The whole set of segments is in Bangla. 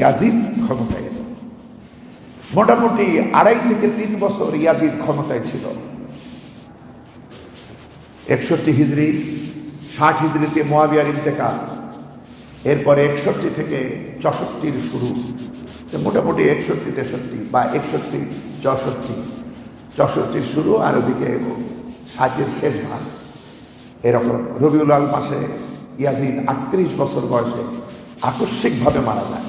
ইয়াজিদ ক্ষমতায় এলো। মোটামুটি আড়াই থেকে তিন বছর ইয়াজিদ ক্ষমতায় ছিল। একষট্টি হিজড়ি ষাট হিজড়িতে মোয়াবিয়ার ইন্তেকাল, এরপরে একষট্টি থেকে চৌষট্টির শুরু। মোটামুটি একষট্টি, তেষট্টি বা একষট্টি, চৌষট্টি। চৌষট্টির শুরু আর ওদিকে ষাটের শেষ ভাগ। এরকম রবিউল আল মাসে ইয়াজিদ আটত্রিশ বছর বয়সে আকস্মিকভাবে মারা যায়।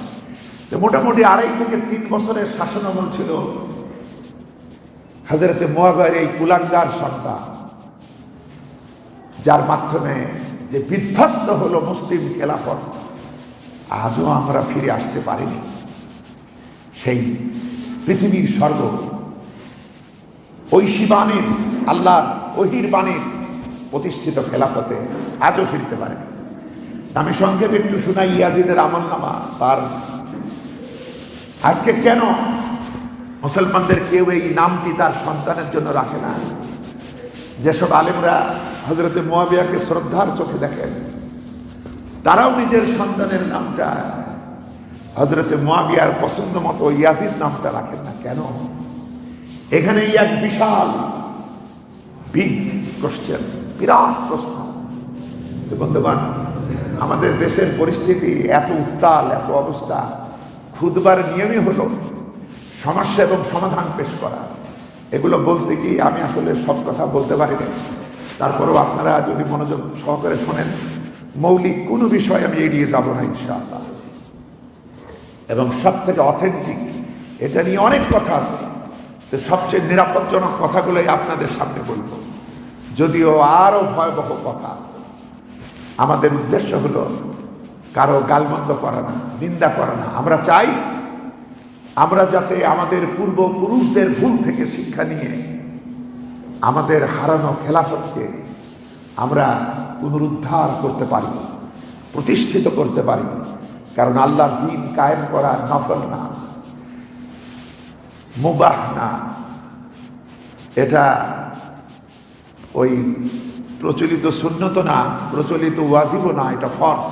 মোটামুটি আড়াই থেকে তিন বছরের শাসনামল ছিল। হাজারতে মোয়াবের এই কুলাঙ্গার সন্তান, যার মাধ্যমে যে বিধ্বস্ত হলো মুসলিম খেলাফত, আজও আমরা ফিরে আসতে পারিনি। সেই পৃথিবীর স্বর্গ ঐশী বাণীর আল্লাহ ওহির বাণীর প্রতিষ্ঠিত খেলাফতে আজও ফিরতে পারেনি। আমি সংক্ষেপে একটু শোনাই ইয়াজিদের আমল নামা তার আজকে কেন মুসলমানদের কেউ এই নামটি তার সন্তানের জন্য রাখে না? যেসব আলেমরা হজরতে মোয়াবিয়াকে শ্রদ্ধার চোখে দেখেন, তারাও নিজের সন্তানের নামটা হজরতে মোয়াবিয়ার পছন্দ মতো ইয়াজিদ নামটা রাখেন না কেন? এখানে এক বিশাল বিগ কোশ্চেন বিরাট প্রশ্ন। বন্ধুগণ, আমাদের দেশের পরিস্থিতি এত উত্তাল, এত অবস্থা। খুদবার নিয়মই হলো সমস্যা এবং সমাধান পেশ করা। এগুলো বলতে গিয়ে আমি আসলে সব কথা বলতে পারি না তারপরেও আপনারা যদি মনোযোগ সহকারে শোনেন, মৌলিক কোনো বিষয় আমি এড়িয়ে যাব না ইনশাআল্লাহ। এবং সব থেকে অথেন্টিক এটা নিয়ে অনেক কথা আছে। তো সবচেয়ে নিরাপদজনক কথাগুলোই আপনাদের সামনে বলব। যদিও আরও ভয়াবহ কথা আছে। আমাদের উদ্দেশ্য হলো কারও গালমন্দ করা না, নিন্দা করা না। আমরা চাই, আমরা যাতে আমাদের পূর্বপুরুষদের ভুল থেকে শিক্ষা নিয়ে আমাদের হারানো খেলাফতকে আমরা পুনরুদ্ধার করতে পারি, প্রতিষ্ঠিত করতে পারি। কারণ আল্লাহর দিন কায়েম করা নফল না, মুবাহ না। এটা ওই প্রচলিত সুন্নত না, প্রচলিত ওয়াজিবও না, এটা ফর্স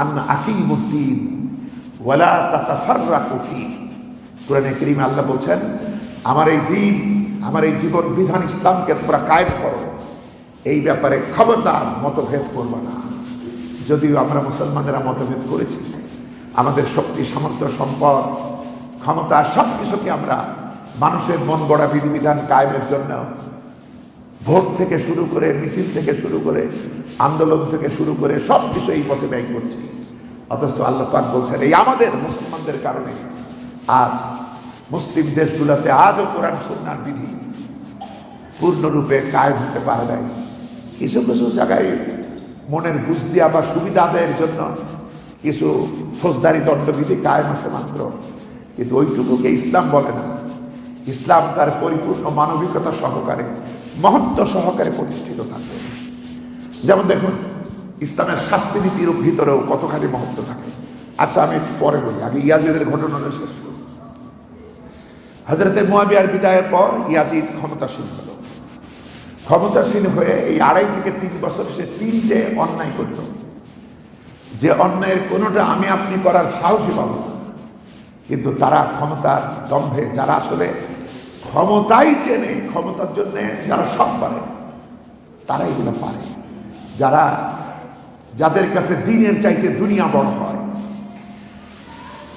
আন্না আকিমুদ্দিন, ওয়ালা তাতাফাররা কুফি কোরআনে করিম আল্লাহ বলছেন, আমার এই দিন, আমার এই জীবন বিধান ইসলামকে তোমরা কায়েম করো। এই ব্যাপারে খবরদার মতভেদ করব না। যদিও আমরা মুসলমানেরা মতভেদ করেছি, আমাদের শক্তি, সামর্থ্য, সম্পদ, ক্ষমতা সব কিছুকে আমরা মানুষের মন গড়া বিধিবিধান কায়েমের জন্য ভোট থেকে শুরু করে, মিছিল থেকে শুরু করে, আন্দোলন থেকে শুরু করে সব কিছু এই পথে ব্যয় করছি। অথচ আল্লাহ পাক বলছেন, এই আমাদের মুসলমানদের কারণে আজ মুসলিম দেশগুলোতে আজও কোরআন সুন্নার বিধি পূর্ণরূপে কায়েম হতে পারে নাই। কিছু কিছু জায়গায় মনের বুঝ দেওয়া বা সুবিধা আদায়ের জন্য কিছু ফৌজদারি দণ্ডবিধি কায়েম আছে মাত্র। কিন্তু ওইটুকুকে ইসলাম বলে না। ইসলাম তার পরিপূর্ণ মানবিকতা সহকারে মহত্ব সহকারে প্রতিষ্ঠিত থাকবে যেমন দেখুন, ইসলামের শাস্তিনীতির ভিতরেও কতখানি মহত্ব থাকে। আচ্ছা আমি একটু পরে বলি, আগে ইয়াজিদের ঘটনাটা শেষ করি। হজরতে মোয়াবিয়ার বিদায়ের পর ইয়াজিদ ক্ষমতাসীন হল। ক্ষমতাসীন হয়ে এই আড়াই থেকে তিন বছর সে তিনটে অন্যায় করল। যে অন্যায়ের কোনোটা আমি আপনি করার সাহসী পাব কিন্তু তারা ক্ষমতার দম্ভে, যারা আসলে ক্ষমতাই চেনে, ক্ষমতার জন্য যারা সব পারে তারা এগুলো পারে। যারা, যাদের কাছে দিনের চাইতে দুনিয়া বড় হয়,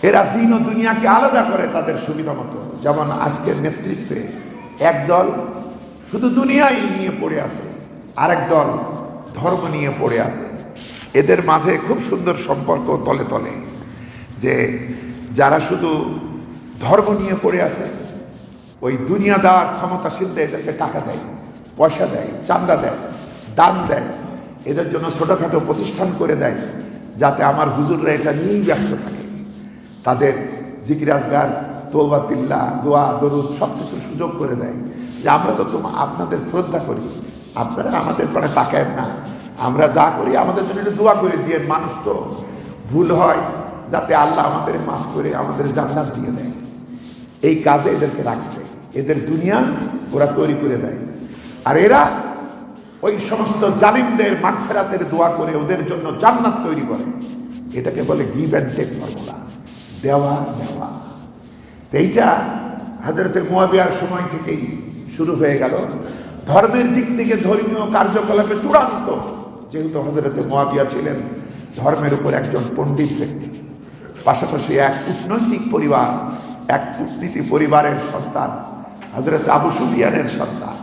এরা দিন ও দুনিয়াকে আলাদা করে তাদের সুবিধা মতো। যেমন আজকের নেতৃত্বে একদল শুধু দুনিয়াই নিয়ে পড়ে আছে, আরেক দল ধর্ম নিয়ে পড়ে আছে। এদের মাঝে খুব সুন্দর সম্পর্ক তলে তলে, যে যারা শুধু ধর্ম নিয়ে পড়ে আছে ওই দুনিয়াদার ক্ষমতাশীলদের এদেরকে টাকা দেয়, পয়সা দেয় চান্দা দেয়, দান দেয়, এদের জন্য ছোটোখাটো প্রতিষ্ঠান করে দেয়, যাতে আমার হুজুররা এটা নিয়েই ব্যস্ত থাকে। তাদের জিকিরাজগার তৌবাতিল্লা দোয়া, দরুদ সব কিছুর সুযোগ করে দেয়। যে আমরা তো তোমা, আপনাদের শ্রদ্ধা করি, আপনারা আমাদের পরে তাকায়েন না। আমরা যা করি আমাদের জন্য একটু দোয়া করে দিয়ে, মানুষ তো ভুল হয়, যাতে আল্লাহ আমাদের মাফ করে, আমাদের জান্নাত দিয়ে দেয়। এই কাজে এদেরকে রাখছে। এদের দুনিয়া ওরা তৈরি করে দেয়। আর এরা ওই সমস্ত জালিমদের মাগফেরাতের দোয়া করে ওদের জন্য জান্নাত তৈরি করে। এটাকে বলে গিভ অ্যান্ড টেক ফর্মুলা দেওয়া, নেওয়া। তো এইটা হাজরতে মোয়াবিয়ার সময় থেকেই শুরু হয়ে গেল। ধর্মের দিক থেকে ধর্মীয় কার্যকলাপে চূড়ান্ত। যেহেতু হজরতে মোয়াবিয়া ছিলেন ধর্মের উপর একজন পণ্ডিত ব্যক্তি। পাশাপাশি এক কূটনৈতিক পরিবার এক কূটনীতি পরিবারের সন্তান হজরত আবু সুফিয়ানের সন্তান,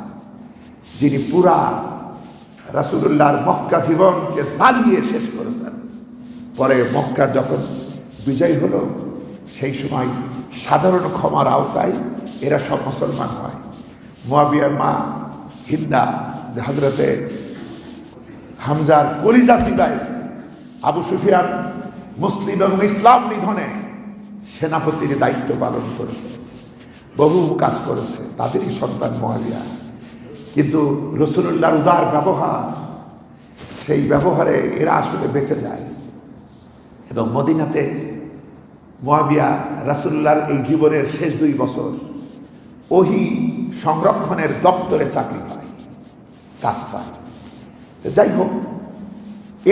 যিনি পুরা রাসুলুল্লাহর মক্কা জীবনকে জ্বালিয়ে শেষ করেছেন। পরে মক্কা যখন বিজয় হলো, সেই সময় সাধারণ ক্ষমার আওতায় এরা সব মুসলমান হয়। মোয়াবিয়ার মা হিন্দা, যে হজরতে হামজার কলিজা সিবাইছে আবু সুফিয়ান মুসলিম এবং ইসলাম নিধনে সেনাপতির দায়িত্ব পালন করেছে, বহু কাজ করেছে, তাদেরই সন্তান মহাবিয়া কিন্তু রসুল্লাহর উদার ব্যবহার, সেই ব্যবহারে এরা আসলে বেঁচে যায়। এবং মদিনাতে মহাবিয়া রাসুল্লাহর এই জীবনের শেষ দুই বছর ওহি সংরক্ষণের দপ্তরে চাকরি পায়, কাজ পায়। যাই হোক,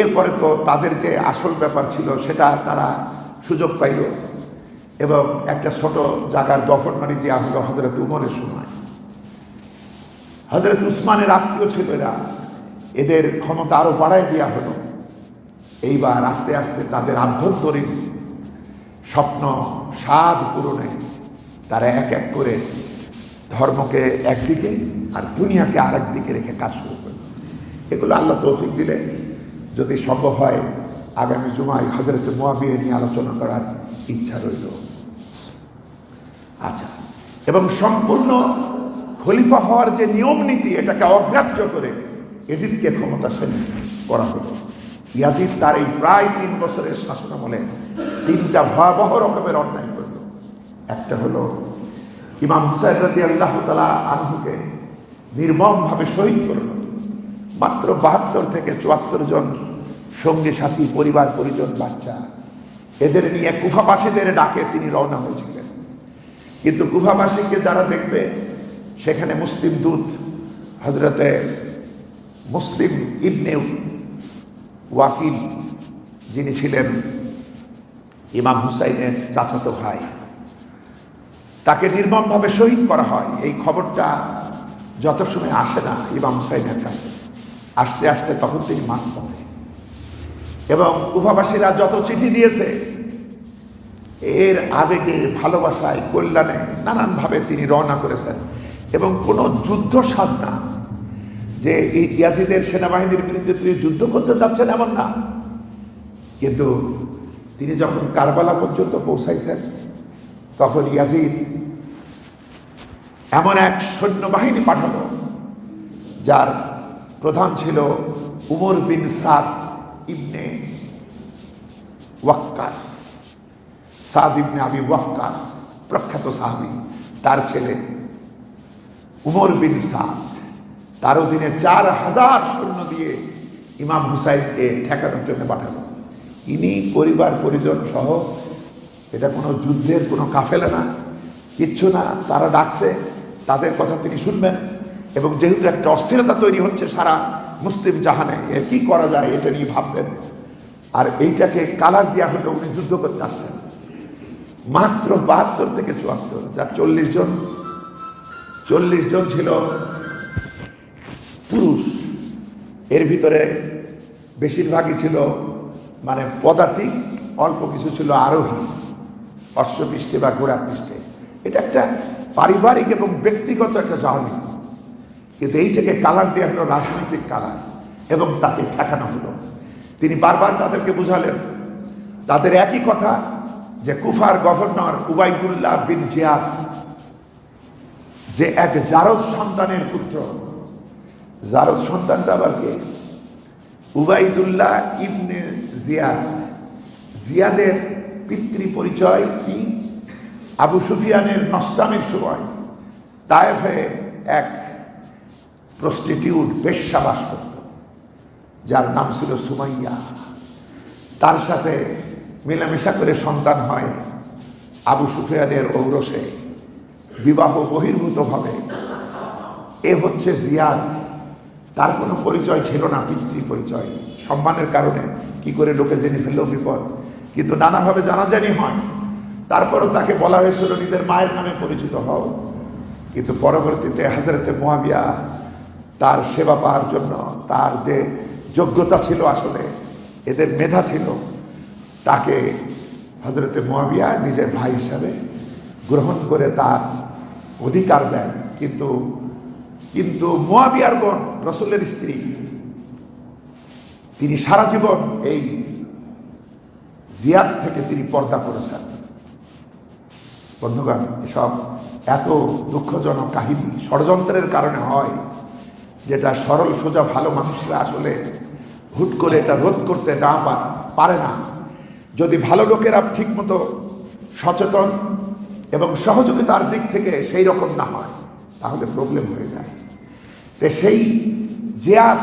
এরপরে তো তাদের যে আসল ব্যাপার ছিল সেটা তারা সুযোগ পাইল। এবং একটা ছোট জায়গার গভর্নরি দেওয়া হলো হজরত উমরের সময়। হজরত উসমানের আত্মীয় ছিল এরা। এদের ক্ষমতা আরও বাড়ায় দেওয়া হলো। এইবার আস্তে আস্তে তাদের আভ্যন্তরীণ স্বপ্ন স্বাদ পূরণে তারা এক এক করে ধর্মকে একদিকে আর দুনিয়াকে আরেক দিকে রেখে কাজ শুরু করল। এগুলো আল্লাহ তৌফিক দিলে যদি সম্ভব হয়, আগামী জুমায় হজরত মোয়াবিয়ে নিয়ে আলোচনা করার ইচ্ছা রইল। আচ্ছা। এবং সম্পূর্ণ খলিফা হওয়ার যে নিয়ম নীতি, এটাকে অগ্রাহ্য করে এজিদকে ক্ষমতাসীন করা হলো। ইয়াজিদ তার এই প্রায় তিন বছরের শাসনামলে তিনটা ভয়াবহ রকমের অন্যায় করল। একটা হলো, ইমাম হুসাইন রাদি আল্লাহ তালা আনহুকে নির্মমভাবে শহীদ করল। মাত্র বাহাত্তর থেকে চুয়াত্তর জন সঙ্গী, সাথী, পরিবার, পরিজন, বাচ্চা, এদের নিয়ে কুফাবাসীদের ডাকে তিনি রওনা হয়েছিলেন। কিন্তু কুফাবাসীকে যারা দেখবে, সেখানে মুসলিম দূত হজরতে মুসলিম ইবনে ওয়াকিল, যিনি ছিলেন ইমাম হুসাইনের চাচাতো ভাই, তাকে নির্মমভাবে শহীদ করা হয়। এই খবরটা যত সময় আসে না ইমাম হুসাইনের কাছে, আসতে আসতে তখন তিনি মাছ পথে এবং উপাবাসীরা যত চিঠি দিয়েছে এর আবেগে ভালোবাসায়, কল্যাণে নানানভাবে তিনি রওনা করেছেন। এবং কোনো যুদ্ধ সাজনা যে এই ইয়াজিদের সেনাবাহিনীর বিরুদ্ধে তিনি যুদ্ধ করতে যাচ্ছেন এমন না। কিন্তু তিনি যখন কারবালা পর্যন্ত পৌঁছাইছেন, তখন ইয়াজিদ এমন এক সৈন্যবাহিনী পাঠালো, যার প্রধান ছিল উমর বিন সাদ ইবনে ওয়াক্কাস। সাদ আবি ওয়াক্কাস, প্রখ্যাত সাহাবি, তার ছেলে উমর বিন সাদ তার অধীনে চার হাজার সৈন্য দিয়ে ইমাম হুসাইনকে ঠেকানোর জন্য পাঠালো। ইনি পরিবার, পরিজন সহ, এটা কোনো যুদ্ধের, কোনো কাফেলা না, কিচ্ছু না, তারা ডাকছে, তাদের কথা তিনি শুনবেন এবং যেহেতু একটা অস্থিরতা তৈরি হচ্ছে সারা মুসলিম জাহানে এর কি করা যায় এটা নিয়ে ভাববেন। আর এইটাকে কালার দেওয়া হলো, উনি যুদ্ধ করতে আসছেন। মাত্র বাহাত্তর থেকে চুয়াত্তর, যার চল্লিশ জন চল্লিশ জন ছিল পুরুষ। এর ভিতরে বেশিরভাগই ছিল মানে পদাতিক, অল্প কিছু ছিল আরোহী, অশ্বপৃষ্ঠে বা পৃষ্ঠে এটা একটা পারিবারিক এবং ব্যক্তিগত একটা জার্নি কিন্তু এইটাকে কালার দেওয়া হলো রাজনৈতিক কালার এবং তাকে ঠেকানো হলো। তিনি বারবার তাদেরকে বুঝালেন, তাদের একই কথা যে কুফার গভর্নর উবাইদুল্লাহ বিন জিয়াদ, যে এক জারদ সন্তানের পুত্র। জারদ সন্তানটা আবার কে? উবাইদুল্লাহ ইবনে জিয়াদ। জিয়াদের পিতৃ পরিচয় কি? আবু সুফিয়ানের নষ্টামের সময়। তায়েফে এক প্রস্টিটিউট বেশ্যা করত, যার নাম ছিল সুমাইয়া। তার সাথে মেলামেশা করে সন্তান হয় আবু সুফিয়ানের ঔরসে, বিবাহ বহির্ভূতভাবে। এ হচ্ছে জিয়াদ। তার কোনো পরিচয় ছিল না, পিতৃ পরিচয়। সম্মানের কারণে কি করে লোকে জেনে ফেললেও বিপদ। কিন্তু নানাভাবে জানাজানি হয়। তারপরও তাকে বলা হয়েছিল, নিজের মায়ের নামে পরিচিত হও। কিন্তু পরবর্তীতে হাজরতে মোয়াবিয়া তার সেবা পাওয়ার জন্য তার যে যোগ্যতা ছিল আসলে, এদের মেধা ছিল তাকে হজরতে মোয়াবিয়া নিজের ভাই হিসাবে গ্রহণ করে তার অধিকার দেয়। কিন্তু কিন্তু মোয়াবিয়ার বোন রসুলের স্ত্রী, তিনি সারা জীবন এই জিয়াদ থেকে তিনি পর্দা করেছেন। বন্ধুগণ, এসব এত দুঃখজনক কাহিনী ষড়যন্ত্রের কারণে হয়, যেটা সরল সোজা ভালো মানুষরা আসলে হুট করে এটা রোধ করতে না পারে না। যদি ভালো লোকেরা ঠিকমতো সচেতন এবং সহযোগিতার দিক থেকে সেই রকম না হয়, তাহলে প্রবলেম হয়ে যায়। তো সেই জিয়াদ,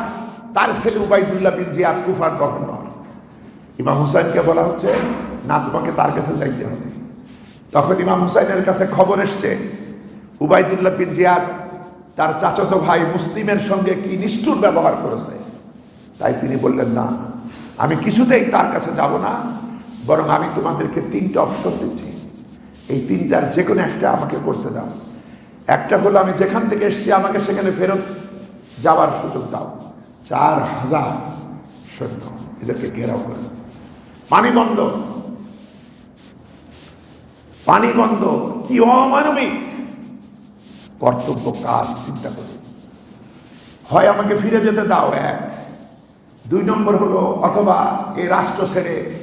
তার ছেলে উবাইদুল্লাহ বিন জিয়াদ কুফার গভর্নর। ইমাম হুসাইনকে বলা হচ্ছে, না, তোমাকে তার কাছে যাইতে হবে। তখন ইমাম হুসাইনের কাছে খবর এসছে, উবাইদুল্লাহ বিন জিয়াদ তার চাচত ভাই মুসলিমের সঙ্গে কি নিষ্ঠুর ব্যবহার করেছে? তাই তিনি বললেন, না, আমি কিছুতেই তার কাছে যাব না। বরং আমি তোমাদেরকে তিনটা অপশন দিচ্ছি। এই তিনটার যে কোনো একটা আমাকে করতে দাও। একটা হলো আমি যেখান থেকে এসেছি, আমাকে সেখানে ফেরত যাওয়ার সুযোগ দাও। চার হাজার সৈন্য এদেরকে ঘেরাও করেছে। পানি বন্ধ। পানি বন্ধ। কি অমানবিক কর্তব্য কাজ চিন্তা করি? হয় আমাকে ফিরে যেতে দাও, এক। দুই নম্বর হলো, অথবা এই রাষ্ট্র ছেড়ে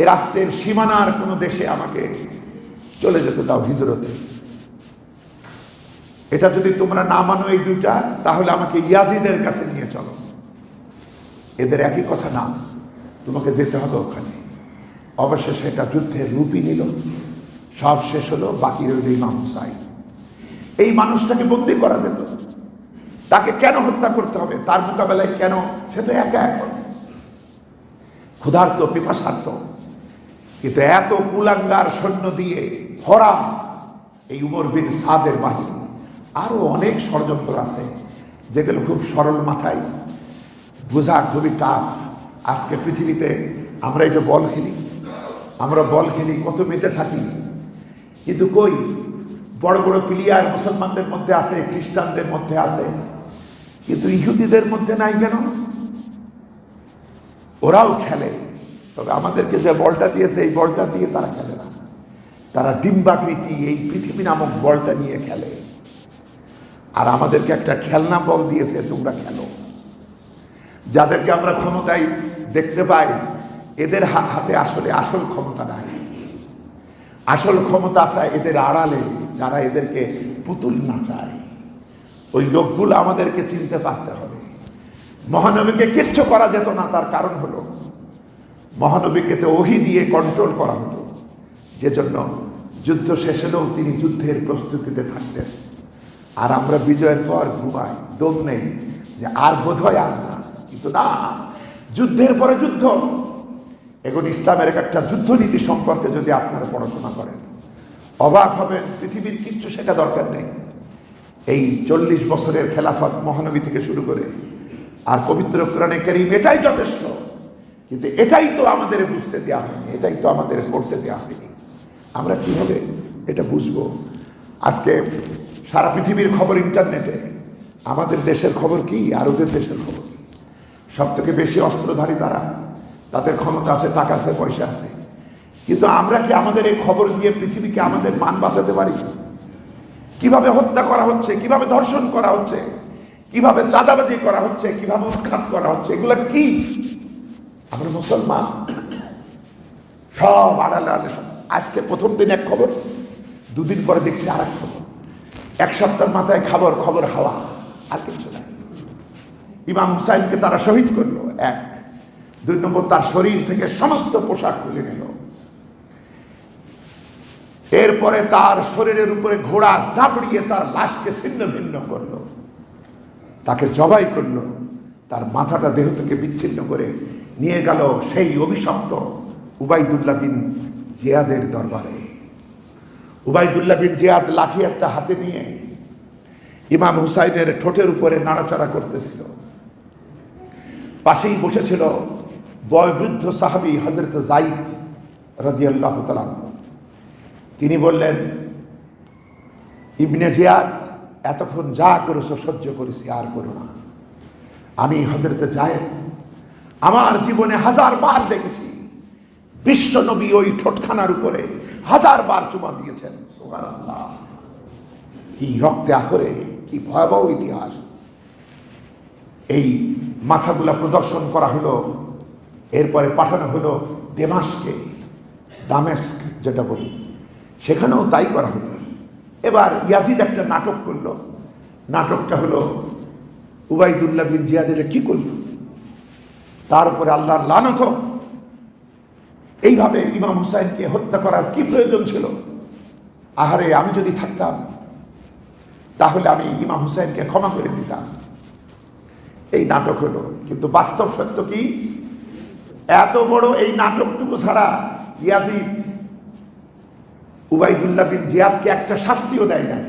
এ রাষ্ট্রের সীমানার কোনো দেশে আমাকে চলে যেতে দাও হিজরতে। এটা যদি তোমরা না মানো এই দুইটা, তাহলে আমাকে ইয়াজিদের কাছে নিয়ে চলো। এদের একই কথা না, তোমাকে যেতে হবে ওখানে। অবশেষে এটা যুদ্ধের রূপই নিল। সব শেষ হলো বাকি রইল ইমাম হুসাইন এই মানুষটাকে বন্দি করা যেত। তাকে কেন হত্যা করতে হবে? তার মোকাবেলায় কেন? সে তো একা এখন। ক্ষুধার্ত পিপাসার্থ কিন্তু এত কুলাঙ্গার সৈন্য দিয়ে ভরা এই উমর বিন সাদের বাহিনী। আরও অনেক ষড়যন্ত্র আছে, যেগুলো খুব সরল মাথায়। বোঝা খুবই টাফ আজকে পৃথিবীতে আমরা এই যে বল খেলি, আমরা বল খেলি, কত মেতে থাকি। কিন্তু কই, বড় বড় প্লেয়ার মুসলমানদের মধ্যে আছে, খ্রিস্টানদের মধ্যে আছে, কিন্তু ইহুদিদের মধ্যে নাই কেন? ওরাও খেলে। তবে আমাদেরকে যে বলটা দিয়েছে, এই বলটা দিয়ে তারা খেলে না। তারা ডিম্বাকৃতি এই পৃথিবী নামক বলটা নিয়ে খেলে। আর আমাদেরকে একটা খেলনা বল দিয়েছে, তোমরা খেলো। যাদেরকে আমরা ক্ষমতায় দেখতে পাই, এদের হাতে আসলে আসল ক্ষমতা নাই। আসল ক্ষমতা আছে এদের আড়ালে যারা এদেরকে পুতুল নাচায়। ওই লোকগুলো আমাদেরকে চিনতে পারতে হবে। মহানবীকে কিচ্ছু করা যেত না, তার কারণ হলো মহানবীকে তো ওহি দিয়ে কন্ট্রোল করা হতো। যে জন্য যুদ্ধ শেষ হলেও তিনি যুদ্ধের প্রস্তুতিতে থাকতেন। আর আমরা বিজয়ের পর ঘুমাই, দম নেই যে আর বোধ হয় আর না। কিন্তু না, যুদ্ধের পরে যুদ্ধ। এখন ইসলামের এক একটা যুদ্ধনীতি সম্পর্কে যদি আপনারা পড়াশোনা করেন, অবাক হবেন, পৃথিবীর কিচ্ছু সেটা দরকার নেই। এই চল্লিশ বছরের খেলাফত মহানবী থেকে শুরু করে আর পবিত্র কোরআনে করিম এটাই যথেষ্ট। কিন্তু এটাই তো আমাদের বুঝতে দেওয়া হয়নি, এটাই তো আমাদের পড়তে দেওয়া হয়নি। আমরা কীভাবে এটা বুঝব? আজকে সারা পৃথিবীর খবর ইন্টারনেটে, আমাদের দেশের খবর কি আর ওদের দেশের খবর কী? সব থেকে বেশি অস্ত্রধারী তারা, তাদের ক্ষমতা আছে, টাকা আছে, পয়সা আছে। কিন্তু আমরা কি আমাদের এই খবর দিয়ে পৃথিবীকে আমাদের মান বাঁচাতে পারি? কীভাবে হত্যা করা হচ্ছে, কীভাবে ধর্ষণ করা হচ্ছে, কীভাবে চাঁদাবাজি করা হচ্ছে, কীভাবে উৎখাত করা হচ্ছে, এগুলো কি? আমরা মুসলমান। সব আড়ালে আড়ালে সব। আজকে প্রথম দিন এক খবর, দুদিন পরে দেখছি আর এক খবর। এক সপ্তাহ মাথায় খবর খবর হাওয়া, আর কিছু নাই। ইমাম হুসাইনকে তারা শহীদ করল, এক। দুই নম্বর, তার শরীর থেকে সমস্ত পোশাক খুলে নিল। এরপরে তার শরীরের উপরে ঘোড়া দাপড়িয়ে তার লাশকে ছিন্ন ভিন্ন করল। তাকে জবাই করল। তার মাথাটা দেহ থেকে বিচ্ছিন্ন করে নিয়ে গেল সেই অভিশপ্ত উবাইদুল্লাহ বিন জিয়াদের দরবারে। উবাইদুল্লাহ বিন জিয়াদ লাঠি একটা হাতে নিয়ে ইমাম হুসাইনের ঠোঁটের উপরে নাড়াচাড়া করতেছিল। পাশেই বসেছিল বয়বৃদ্ধ সাহাবি হজরত জাইদ রাজিয়াল্লাহ তালাম তিনি বললেন, ইবনে জিয়াদ, এতক্ষণ যা করেছ সহ্য করেছি, আর করো না। আমি হজরতে জায়েদ আমার জীবনে হাজার বার দেখেছি। বিশ্ব নবী ওই ঠোঁটখানার উপরে হাজার বার চুমা দিয়েছেন। কি রক্তে আখরে, কি ভয়াবহ ইতিহাস। এই মাথাগুলা প্রদর্শন করা হলো, এরপরে পাঠানো হলো দেমাসকে, দামেস্ক যেটা বলি। সেখানেও তাই করা হলো। এবার ইয়াজিদ একটা নাটক করল। নাটকটা হলো উবাইদুল্লাহ বিন জিয়াদ এটা কি করল? তার উপরে আল্লাহর লানত হোক। এইভাবে ইমাম হুসাইনকে হত্যা করার কি প্রয়োজন ছিল? আহারে, আমি যদি থাকতাম, তাহলে আমি ইমাম হুসাইনকে ক্ষমা করে দিতাম। এই নাটক হলো, কিন্তু বাস্তব সত্য কি? এত বড় এই নাটকটুকু ছাড়া ইয়াজিদ, উবাইদুল্লাহ বিন জিয়াদকে একটা শাস্তিও দেয় নাই।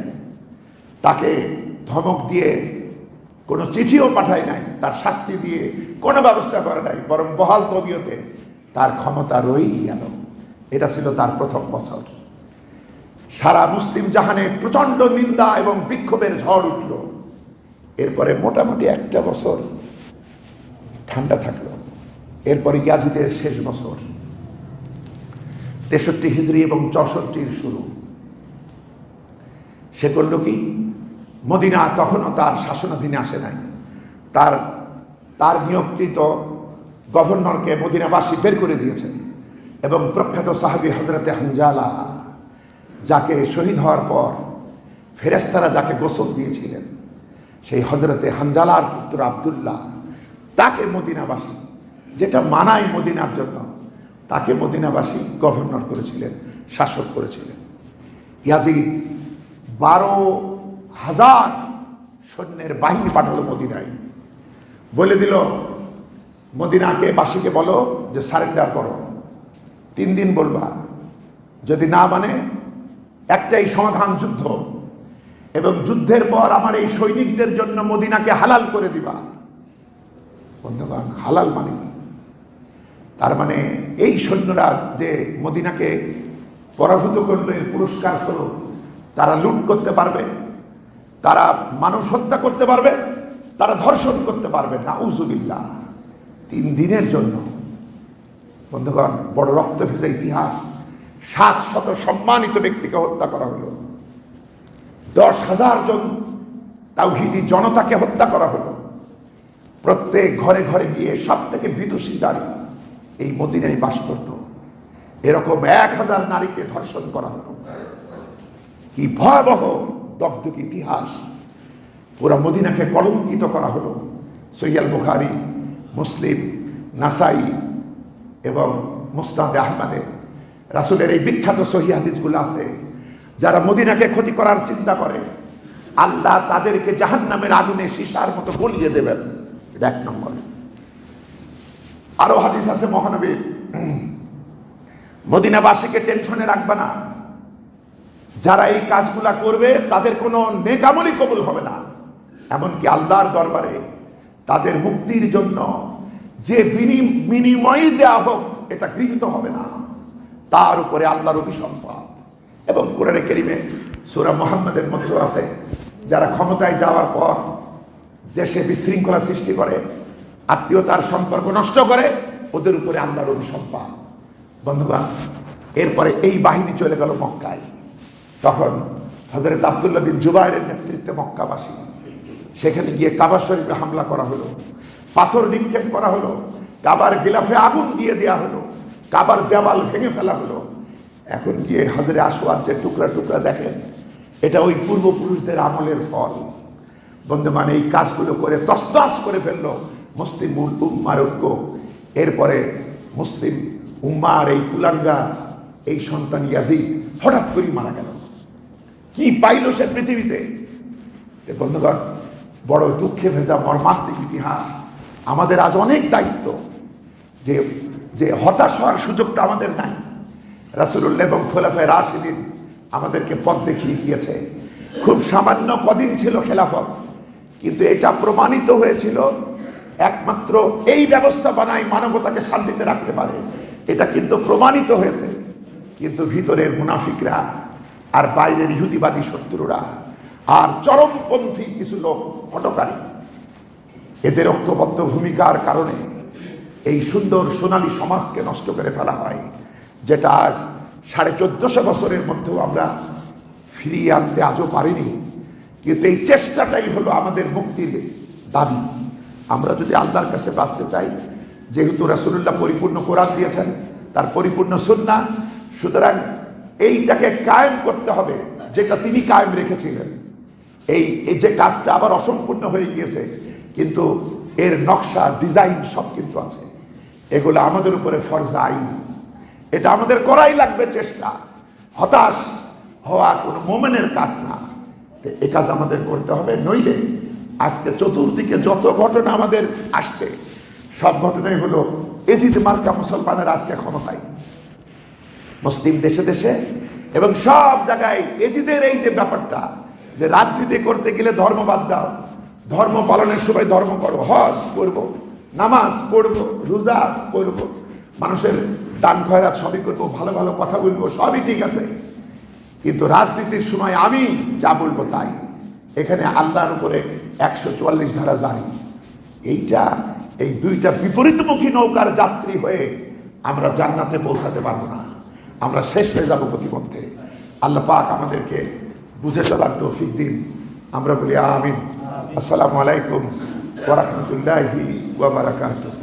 তাকে ধমক দিয়ে কোনো চিঠিও পাঠায় নাই, তার শাস্তি দিয়ে কোনো ব্যবস্থা করে নাই, বরং বহাল তবিয়তে তার ক্ষমতা রয়েই গেল। এটা ছিল তার প্রথম বছর। সারা মুসলিম জাহানে প্রচণ্ড নিন্দা এবং বিক্ষোভের ঝড় উঠল। এরপরে মোটামুটি একটা বছর ঠান্ডা থাকল। এরপরে ইয়াজিদের শেষ বছর। তেষট্টি হিজড়ি এবং চৌষট্টির শুরু। সে করল কি? মদিনা তখনও তার শাসনাধীনে আসে নাই। তার তার নিয়োগকৃত গভর্নরকে মদিনাবাসী বের করে দিয়েছেন এবং প্রখ্যাত সাহাবি হজরতে হানজালা, যাকে শহীদ হওয়ার পর ফেরেস্তারা যাকে গোসল দিয়েছিলেন, সেই হজরতে হানজালার পুত্র আবদুল্লাহ, তাকে মদিনাবাসী, যেটা মানায় মদিনার জন্য, তাকে মদিনাবাসী গভর্নর করেছিলেন, শাসক করেছিলেন। ইয়াজিদ বারো হাজার সৈন্যের বাহিনী পাঠালো মদিনায়। বলে দিল, মদিনাকে বাসীকে বলো যে সারেন্ডার করো। তিন দিন বলবা, যদি না মানে একটাই সমাধান যুদ্ধ। এবং যুদ্ধের পর আমার এই সৈনিকদের জন্য মদিনাকে হালাল করে দিবা। বন্ধুগণ, হালাল মানে কি? তার মানে এই সৈন্যরা যে মদিনাকে পরাভূত করল, এর পুরস্কার স্বরূপ তারা লুট করতে পারবে। তারা মানুষ হত্যা করতে পারবে, তারা ধর্ষণ করতে পারবে না উজুবিল্লা তিন দিনের জন্য। বন্ধুগণ, বড় রক্ত ভেজা ইতিহাস। সাত শত সম্মানিত ব্যক্তিকে হত্যা করা হলো। দশ হাজার জন তাওহিদি জনতাকে হত্যা করা হলো। প্রত্যেক ঘরে ঘরে গিয়ে সব থেকে বিদুষী নারী এই মদিনায় বাস করত। এরকম এক হাজার নারীকে ধর্ষণ করা হলো। কি ভয়াবহ দগ্ধক ইতিহাস। পুরো মদিনাকে কলঙ্কিত করা হলো সৈয়াল বুখারি, মুসলিম, নাসাই এবং মুস্তাদ আহমদে। রাসুলের এই বিখ্যাত সহি হাদিসগুলো আছে, যারা মদিনাকে ক্ষতি করার চিন্তা করে, আল্লাহ তাদেরকে জাহান্নামের আগুনে সীসার মতো গলিয়ে দেবেন। এটা এক নম্বর। আরও হাদিস আছে মহানবীর। মদিনাবাসীকে টেনশনে রাখবে না। যারা এই কাজগুলা করবে, তাদের কোনো নেকামলি কবুল হবে না। এমনকি আল্লাহর দরবারে তাদের মুক্তির জন্য যে বিনি- বিনিময় দেওয়া হোক, এটা গৃহীত হবে না। তার উপরে আল্লাহর অভিসম্পাদ এবং কোরআনে কেরিমে সুরা মোহাম্মদের মধ্যে আছে, যারা ক্ষমতায় যাওয়ার পর দেশে বিশৃঙ্খলা সৃষ্টি করে, আত্মীয়তার সম্পর্ক নষ্ট করে, ওদের উপরে আল্লাহর অভিসম্পাদ বন্ধুগণ, এরপরে এই বাহিনী চলে গেল মক্কায়। তখন হজরত আবদুল্লাহ বিন জুবাইরের নেতৃত্বে মক্কাবাসী। সেখানে গিয়ে কাবা শরীফে হামলা করা হলো, পাথর নিক্ষেপ করা হলো, কাবার গিলাফে আগুন দিয়ে দেওয়া হলো, কাবার দেওয়াল ভেঙে ফেলা হলো। এখন গিয়ে হজরে আসোয়ার যে টুকরা টুকরা দেখেন, এটা ওই পূর্বপুরুষদের আমলের ফল। বন্ধুমান এই কাজগুলো করে তসতস করে ফেলল মুসলিম উম্মার ঐক্য। এরপরে মুসলিম উম্মার এই কুলাঙ্গা, এই সন্তান ইয়াজিদ হঠাৎ করেই মারা গেল। কি পাইল সে পৃথিবীতে? বন্ধুগণ, বড় দুঃখে ভেজা মর্মান্তিক ইতিহাস। আমাদের আজ অনেক দায়িত্ব যে যে হতাশ হওয়ার সুযোগটা আমাদের নাই। রাসুল্লাহ এবং খোলাফায় রাশিদিন আমাদেরকে পথ দেখিয়ে গিয়েছে। খুব সামান্য কদিন ছিল খেলাফত, কিন্তু এটা প্রমাণিত হয়েছিল একমাত্র এই ব্যবস্থা ব্যবস্থাপনায় মানবতাকে শান্তিতে রাখতে পারে। এটা কিন্তু প্রমাণিত হয়েছে, কিন্তু ভিতরের মুনাফিকরা আর বাইরের ইহুদিবাদী শত্রুরা, আর চরমপন্থী কিছু লোক হটকারী এদের ঐক্যবদ্ধ ভূমিকার কারণে এই সুন্দর সোনালী সমাজকে নষ্ট করে ফেলা হয়, যেটা আজ সাড়ে চোদ্দশো বছরের মধ্যেও আমরা ফিরিয়ে আনতে আজও পারিনি। কিন্তু এই চেষ্টাটাই হলো আমাদের মুক্তির দাবি। আমরা যদি আল্লাহর কাছে বাঁচতে চাই, যেহেতু রাসুল্লাহ পরিপূর্ণ কোরআন দিয়েছেন, তার পরিপূর্ণ সুন্না সুতরাং এইটাকে কায়েম করতে হবে, যেটা তিনি কায়েম রেখেছিলেন। এই এই যে কাজটা আবার অসম্পূর্ণ হয়ে গিয়েছে, কিন্তু এর নকশা, ডিজাইন সব কিন্তু আছে। এগুলো আমাদের উপরে ফরজা আইন। এটা আমাদের করাই লাগবে চেষ্টা। হতাশ হওয়া কোনো মোমেনের কাজ না। এ কাজ আমাদের করতে হবে, নইলে আজকে চতুর্দিকে যত ঘটনা আমাদের আসছে, সব ঘটনাই হলো এজিদ মার্কা মুসলমানের আজকে ক্ষমতায়। মুসলিম দেশে দেশে, এবং সব জায়গায় এজিদের এই যে ব্যাপারটা, যে রাজনীতি করতে গেলে ধর্ম বাদ দাও, ধর্ম পালনের সময় ধর্ম করো, হজ করব, নামাজ পড়ব, রোজা করব, মানুষের দান খয়রাত সবই করব, ভালো ভালো কথা বলব, সবই ঠিক আছে। কিন্তু রাজনীতির সময় আমি যা বলব তাই। এখানে আল্লাহর উপরে একশো চুয়াল্লিশ ধারা জারি। এইটা, এই দুইটা বিপরীতমুখী নৌকার যাত্রী হয়ে আমরা জান্নাতে পৌঁছাতে পারব না। আমরা শেষ হয়ে যাব প্রতিবন্ধে আল্লাহ পাক আমাদেরকে বুঝে চলার তৌফিক দিন। আমরা বলি আমিন। আসসালামু আলাইকুম ওরহমতুল্লাহি ওবরাকাতুহ